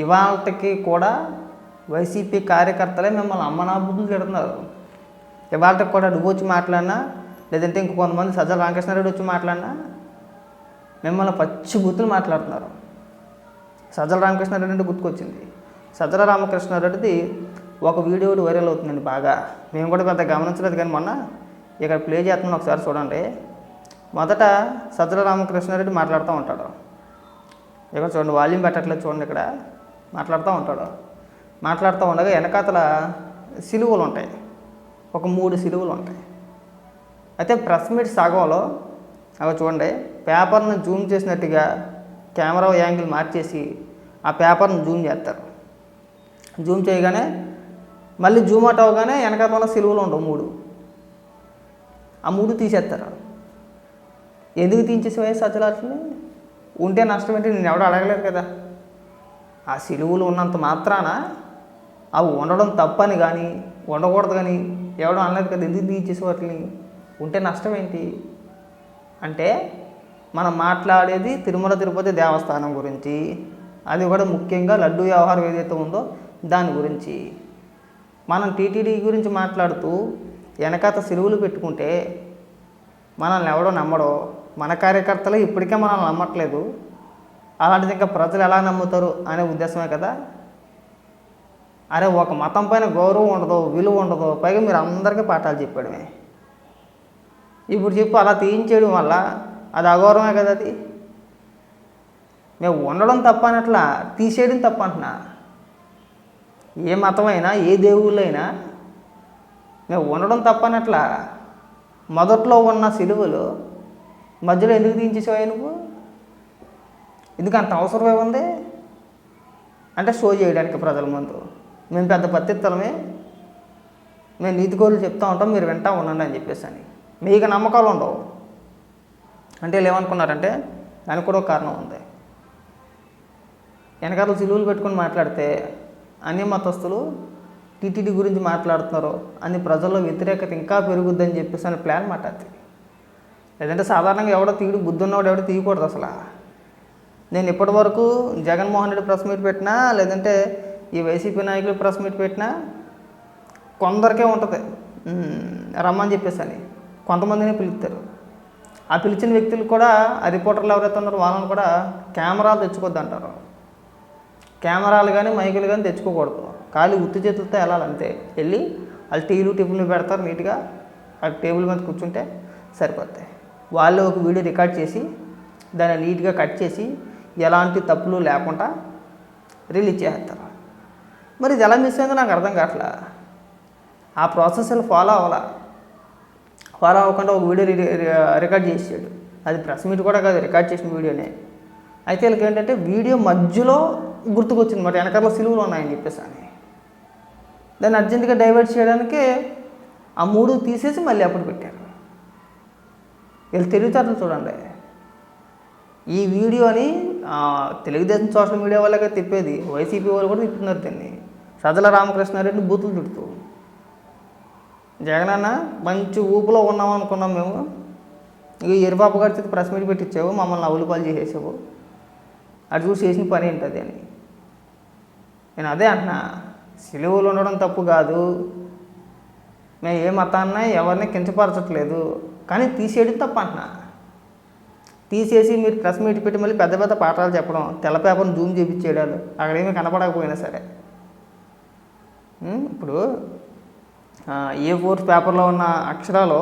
ఇవాళకి కూడా వైసీపీ కార్యకర్తలే మిమ్మల్ని అమ్మనాబుద్ధులు తిడుతున్నారు. ఇవాళకి కూడా నువ్వు వచ్చి మాట్లాడినా లేదంటే ఇంక కొంతమంది సజ్జల రామకృష్ణారెడ్డి వచ్చి మాట్లాడినా మిమ్మల్ని పచ్చి గుర్తులు మాట్లాడుతున్నారు. సజ్జల రామకృష్ణారెడ్డి అంటే గుర్తుకొచ్చింది. సజ్జల రామకృష్ణారెడ్డిది ఒక వీడియో వైరల్ అవుతుందండి బాగా. మేము కూడా పెద్ద గమనించలేదు కానీ మొన్న ఇక్కడ ప్లే చేస్తున్నాను ఒకసారి చూడండి. మొదట సజ్జల రామకృష్ణారెడ్డి మాట్లాడుతూ ఉంటాడు. ఇక్కడ చూడండి వాల్యూమ్ పెట్టట్లేదు చూడండి ఇక్కడ. మాట్లాడుతూ ఉంటాడు. మాట్లాడుతూ ఉండగా వెనకాతల సిలువలు ఉంటాయి ఒక మూడు సిలువలు ఉంటాయి అయితే ప్రెస్ మీట్ సగంలో అవి చూడండి పేపర్ను జూమ్ చేసినట్టుగా కెమెరా యాంగిల్ మార్చేసి ఆ పేపర్ను జూమ్ చేస్తారు. జూమ్ చేయగానే మళ్ళీ జూమ్ అవుట్ అవగానే వెనకాల సిలువలు ఉండవు మూడు. ఆ మూడు తీసేస్తారు. ఎందుకు తీసేసేవే సజ్జలాట్లని ఉంటే నష్టం ఏంటి? నేను ఎవడో అడగలేదు కదా. ఆ సిలువులు ఉన్నంత మాత్రాన అవి ఉండడం తప్పని కానీ ఉండకూడదు కానీ ఎవడో అనలేదు కదా ఎందుకు తీసేసి వాటిని? ఉంటే నష్టం ఏంటి? అంటే మనం మాట్లాడేది తిరుమల తిరుపతి దేవస్థానం గురించి అది కూడా ముఖ్యంగా లడ్డు వ్యవహారం ఏదైతే ఉందో దాని గురించి. మనం టీటీడీ గురించి మాట్లాడుతూ వెనకాత సిలువులు పెట్టుకుంటే మనల్ని ఎవడో నమ్మడో మన కార్యకర్తలు ఇప్పటికే మనల్ని నమ్మట్లేదు. అలాంటిది ఇంకా ప్రజలు ఎలా నమ్ముతారు అనే ఉద్దేశమే కదా. అరే ఒక మతం పైన గౌరవం ఉండదు విలువ ఉండదు పైగా మీరు అందరికీ పాఠాలు చెప్పడమే. ఇప్పుడు చెప్పు అలా తీయించేయడం వల్ల అది అగౌరవమే కదా అది. మేము ఉండడం తప్ప అనట్లా తీసేయడం తప్ప అంటున్నా. ఏ మతమైనా ఏ దేవుళ్ళైనా మేము ఉండడం తప్ప అనట్లా మొదట్లో ఉన్న సిలువలు మధ్యలో ఎందుకు తీయించేసేవా నువ్వు? ఎందుకు అంత అవసరమే ఉంది? అంటే షో చేయడానికి ప్రజల ముందు. మేము పెద్ద పత్తిత్తలమే మేము నీతి కోరులు చెప్తా ఉంటాం మీరు వింటా ఉండండి అని చెప్పేసి అని మీకు నమ్మకాలు ఉండవు. అంటే వీళ్ళు ఏమనుకున్నారంటే దానికి కూడా ఒక కారణం ఉంది. వెనకాల సిలువలు పెట్టుకుని మాట్లాడితే అన్ని మతస్థులు టీటీడీ గురించి మాట్లాడుతున్నారు. అని ప్రజల్లో వ్యతిరేకత ఇంకా పెరుగుద్దని చెప్పేసి అని ప్లాన్ మాట అది లేదంటే సాధారణంగా ఎవడో తీయడు బుద్ధి ఉన్నవాడు ఎవడో తీయకూడదు అసలు. నేను ఇప్పటి వరకు జగన్మోహన్ రెడ్డి ప్రెస్ మీట్ పెట్టినా లేదంటే ఈ వైసీపీ నాయకులు ప్రెస్ మీట్ పెట్టినా కొందరికే ఉంటుంది. రమ్మని చెప్పేసి అని కొంతమందిని పిలుస్తారు. ఆ పిలిచిన వ్యక్తులు కూడా ఆ రిపోర్టర్లు ఎవరైతే ఉన్నారో వాళ్ళని కూడా కెమెరాలు తెచ్చుకోవద్దు అంటారు కెమెరాలు కానీ మైకులు కానీ తెచ్చుకోకూడదు. ఖాళీ ఉత్తి చేతులతో వెళ్ళాలి అంతే వెళ్ళి వాళ్ళు టీలు టిఫిన్లు పెడతారు నీట్గా. ఆ టేబుల్ మీద కూర్చుంటే సరిపోతాయి. వాళ్ళు ఒక వీడియో రికార్డ్ చేసి దాన్ని నీట్గా కట్ చేసి ఎలాంటి తప్పులు లేకుండా రిలీజ్ చేస్తారు. మరి ఇది ఎలా మిస్ అయిందో నాకు అర్థం కావట్లా? ఆ ప్రాసెస్లు ఫాలో అవ్వాలా? ఫాలో అవ్వకుండా ఒక వీడియో రికార్డ్ చేసాడు అది ప్రెస్ మీట్ కూడా కాదు రికార్డ్ చేసిన వీడియోనే అయితే వీళ్ళకి ఏంటంటే వీడియో మధ్యలో గుర్తుకొచ్చింది మరి వెనకాల సిలువులు ఉన్నాయని చెప్పేసి అని. దాన్ని అర్జెంటుగా డైవర్ట్ చేయడానికి ఆ మూడు తీసేసి మళ్ళీ అప్పుడు పెట్టారు. వీళ్ళు తెలివితేటలు చూడండి. ఈ వీడియోని తెలుగుదేశం సోషల్ మీడియా వాళ్ళగా తిప్పేది. వైసీపీ వాళ్ళు కూడా తిప్పుతున్నారు దీన్ని. సజల రామకృష్ణారెడ్డి బూతులు తిడుతూ. జగనన్న మంచి ఊపులో ఉన్నాం అనుకున్నాం మేము. ఇక ఎరుపాప గారి చేతి ప్రెస్ మీట్ పెట్టించావు మమ్మల్ని అవులు పాలు చేసేసావు. అది చూసి చేసిన పని ఏంటది అని. నేను అదే అంటున్నా సిలువలు ఉండడం తప్పు కాదు. మేము ఏ మతాన్న ఎవరిని కించపరచట్లేదు. కానీ తీసేయడం తప్ప అంటున్నా. తీసేసి మీరు ప్రెస్ మీట్ పెట్టి మళ్ళీ పెద్ద పెద్ద పాఠాలు చెప్పడం. తెల్ల పేపర్ని జూమ్ చేయించేయడాలు అక్కడ ఏమీ కనపడకపోయినా సరే. ఇప్పుడు ఏ ఫోర్ పేపర్లో ఉన్న అక్షరాలు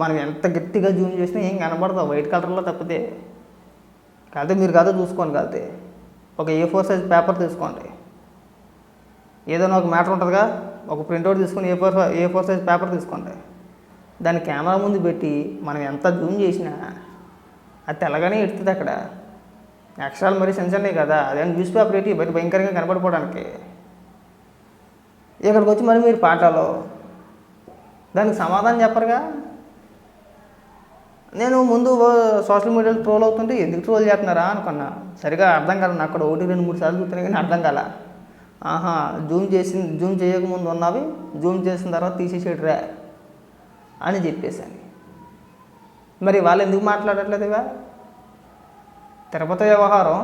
మనం ఎంత గట్టిగా జూమ్ చేసినా ఏం కనబడదు వైట్ కలర్లో తప్పితే. కాదు మీరు కాదు చూసుకోండి కాదు ఒక ఏ ఫోర్ సైజ్ పేపర్ తీసుకోండి. ఏదైనా ఒక మ్యాటర్ ఉంటుందిగా. ఒక ప్రింట్అవుట్ తీసుకొని A four A four size paper తీసుకోండి. దాన్ని కెమెరా ముందు పెట్టి మనం ఎంత జూమ్ చేసినా అది తెల్లగానే ఎడుతుంది అక్కడ. అక్షరాలు మరీ సెన్సర్నే కదా అదే న్యూస్ పేపర్ ఏంటి బయట భయంకరంగా కనపడిపోవడానికి ఇక్కడికి వచ్చి మరి మీరు పాఠాలు దానికి సమాధానం చెప్పరుగా? నేను ముందు సోషల్ మీడియాలో ట్రోల్ అవుతుంటే ఎందుకు ట్రోల్ చేస్తున్నారా అనుకున్నా. సరిగా అర్థం కాల నాకు అక్కడ ఒకటి రెండు మూడు సార్లు చూస్తున్నాయి కానీ అర్థం కాల. ఆహా జూమ్ చేసి జూమ్ చేయకముందు ఉన్నవి జూమ్ చేసిన తర్వాత తీసేసేటరా అని చెప్పేసాను మరి వాళ్ళు ఎందుకు మాట్లాడట్లేదు ఇవా తిరుపతి వ్యవహారం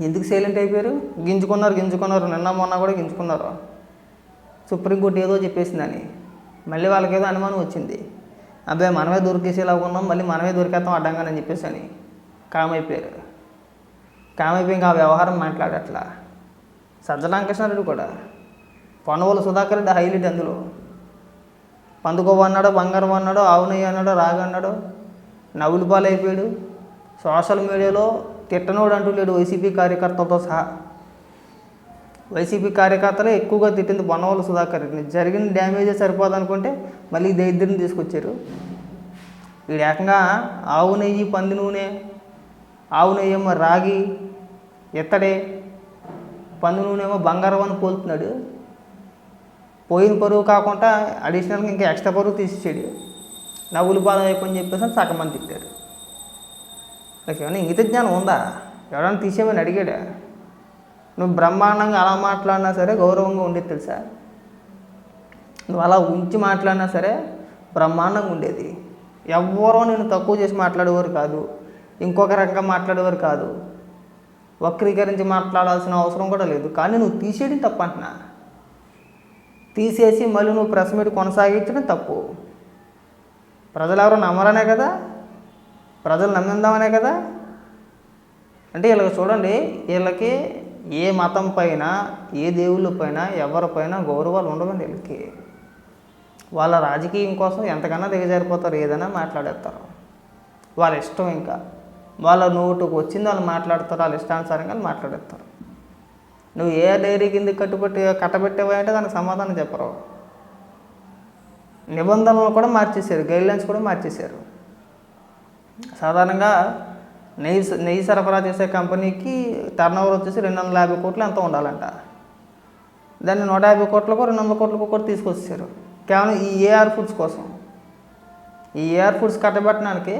ఎందుకు సైలెంట్ అయిపోయారు? గింజుకున్నారు గింజుకున్నారు. నిన్న మొన్న కూడా గింజుకున్నారు. సుప్రీంకోర్టు ఏదో చెప్పేసిందని. మళ్ళీ వాళ్ళకేదో అనుమానం వచ్చింది. అబ్బాయి మనమే దొరికేసేలా ఉన్నాం మళ్ళీ మనమే దొరికేస్తాం అడ్డంగానని చెప్పేసి అని కామైపోయారు కామైపోయి ఇంకా ఆ వ్యవహారం మాట్లాడట్లా? సజ్జలాంకృష్ణారెడ్డి కూడా. పొన్నవోలు సుధాకర్ రెడ్డి హైలైట్ అందులో. పందుకోవ అన్నాడు బంగారం అన్నాడు ఆవునయ్య అన్నాడు రాగు అన్నాడు నవ్వులు పాలైపోయాడు. సోషల్ మీడియాలో తిట్టనోడు అంటూ లేడు వైసీపీ కార్యకర్తలతో సహా. వైసీపీ కార్యకర్తలే ఎక్కువగా తిట్టింది బొన్నవోలు సుధాకర్ రెడ్డిని. జరిగిన డ్యామేజే సరిపోదు అనుకుంటే మళ్ళీ ఈ దరిద్రం తీసుకొచ్చారు. వీడు ఏకంగా ఆవు నెయ్యి పంది నూనె ఆవు నెయ్యేమో రాగి ఎత్తడే పంది నూనె ఏమో బంగారం అని పోలుతున్నాడు. పోయిన పరువు కాకుండా అడిషనల్గా ఇంకా ఎక్స్ట్రా పరువు తీసిచ్చాడు నా బాధ అయిపోయి చెప్పేసి అని సగం మంది తిట్టారు. నాకు ఏమైనా ఇంగిత జ్ఞానం ఉందా? ఎవరైనా తీసేమని అడిగాడా? నువ్వు బ్రహ్మాండంగా అలా మాట్లాడినా సరే గౌరవంగా ఉండేది తెలుసా? నువ్వు అలా ఉంచి మాట్లాడినా సరే బ్రహ్మాండంగా ఉండేది. ఎవ్వరూ నేను తక్కువ చేసి మాట్లాడేవారు కాదు. ఇంకొక రకంగా మాట్లాడేవారు కాదు. వక్రీకరించి మాట్లాడాల్సిన అవసరం కూడా లేదు. కానీ నువ్వు తీసేయడం తప్పంటున్నా. తీసేసి మళ్ళీ నువ్వు ప్రెస్ మీట్ కొనసాగించడం తప్పు. ప్రజలు ఎవరు నమ్మరనే కదా? ప్రజలు నమ్మిందామనే కదా? అంటే వీళ్ళకి చూడండి వీళ్ళకి ఏ మతం పైన ఏ దేవుళ్ళ పైన ఎవరిపైన గౌరవాలు ఉండవండి వీళ్ళకి. వాళ్ళ రాజకీయం కోసం ఎంతకన్నా దిగజారిపోతారు ఏదైనా మాట్లాడేస్తారు. వాళ్ళ ఇష్టం ఇంకా. వాళ్ళ నోటుకు వచ్చింది వాళ్ళు మాట్లాడతారు వాళ్ళ ఇష్టానుసారంగా మాట్లాడేస్తారు. నువ్వు ఏ డైరీ కింద కట్టుబట్టి కట్టబెట్టేవంటే దానికి సమాధానం చెప్పరు నిబంధనలు కూడా మార్చేశారు గైడ్లైన్స్ కూడా మార్చేశారు. సాధారణంగా నెయ్యి స- నెయ్యి సరఫరా చేసే కంపెనీకి టర్న్ ఓవర్ వచ్చేసి రెండు వందల యాభై కోట్లు ఎంత ఉండాలంట. దాన్ని నూట యాభై కోట్లకు రెండు వందల కోట్లకు కూడా తీసుకొచ్చారు కేవలం ఈ ఏఆర్ ఫుడ్స్ కోసం. ఈ ఏఆర్ ఫుడ్స్ కట్టబెట్టడానికి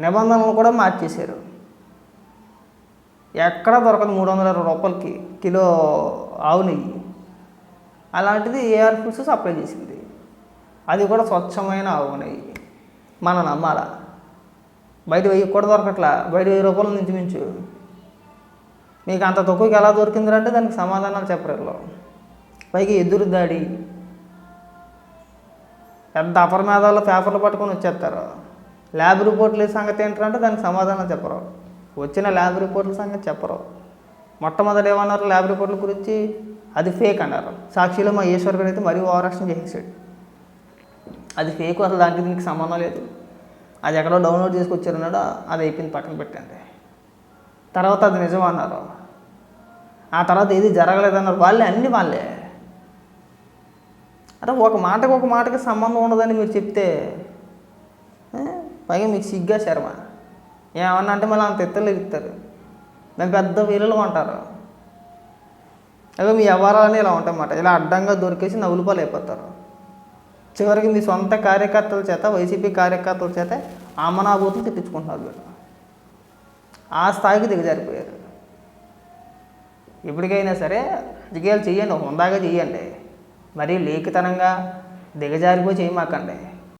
నిబంధనలు కూడా మార్చేశారు. ఎక్కడ దొరకదు మూడు వందల ఇరవై రూపాయలకి కిలో ఆవు నెయ్యి. అలాంటిది ఏఆర్ ఫుడ్స్ సప్లై చేసింది. అది కూడా స్వచ్ఛమైన ఆవు నెయ్యి. మన నమ్మాలా? బయట వెయ్యి కూడా దొరకట్లా? బయట వెయ్యి రూపాయల నుంచి మించు మీకు అంత తక్కువకి ఎలా దొరికిందంటే దానికి సమాధానాలు చెప్పరు పైకి ఎదురు దాడి. పెద్ద అపరమేధాల్లో పేపర్లు పట్టుకొని వచ్చేస్తారు. ల్యాబ్ రిపోర్ట్లు సంగతి ఏంటంటే దానికి సమాధానం చెప్పరు. వచ్చిన ల్యాబ్ రిపోర్ట్ల సంగతి చెప్పరు. మొట్టమొదటి ఏమన్నారు? ల్యాబ్ రిపోర్ట్ల గురించి అది ఫేక్ అన్నారు. సాక్షిలో మా ఈశ్వర్ గారు అయితే మరీ ఓవరాక్షన్ చేసేసాడు. అది ఫేక్ అసలు దానికి దీనికి సంబంధం లేదు. అది ఎక్కడో డౌన్లోడ్ చేసుకొచ్చారన్నాడు అది అయిపోయింది పక్కన పెట్టండి. తర్వాత అది నిజం అన్నారు. ఆ తర్వాత ఏది జరగలేదన్నారు వాళ్ళే అన్ని వాళ్ళే. అంటే ఒక మాటకు ఒక మాటకి సంబంధం ఉండదని మీరు చెప్తే పైగా మీకు సిగ్గా శర్మ. ఏమన్నా అంటే మళ్ళీ అంత ఎత్తులు ఎగుతారు మేము పెద్ద వీరులు ఉంటారు అదే మీ వ్యవహారాలని ఇలా ఉంటాయన్నమాట. ఇలా అడ్డంగా దొరికేసి నవ్వులుపాలు అయిపోతారు చివరికి మీ సొంత కార్యకర్తల చేత వైసీపీ కార్యకర్తల చేత ఆమనాభూతులు తిట్టించుకుంటున్నారు మీరు ఆ స్థాయికి దిగజారిపోయారు. ఎప్పటికైనా సరే రాజకీయాలు చేయండి హుందాగా చేయండి మరీ లేఖితనంగా దిగజారిపోయి చేయమాకండి.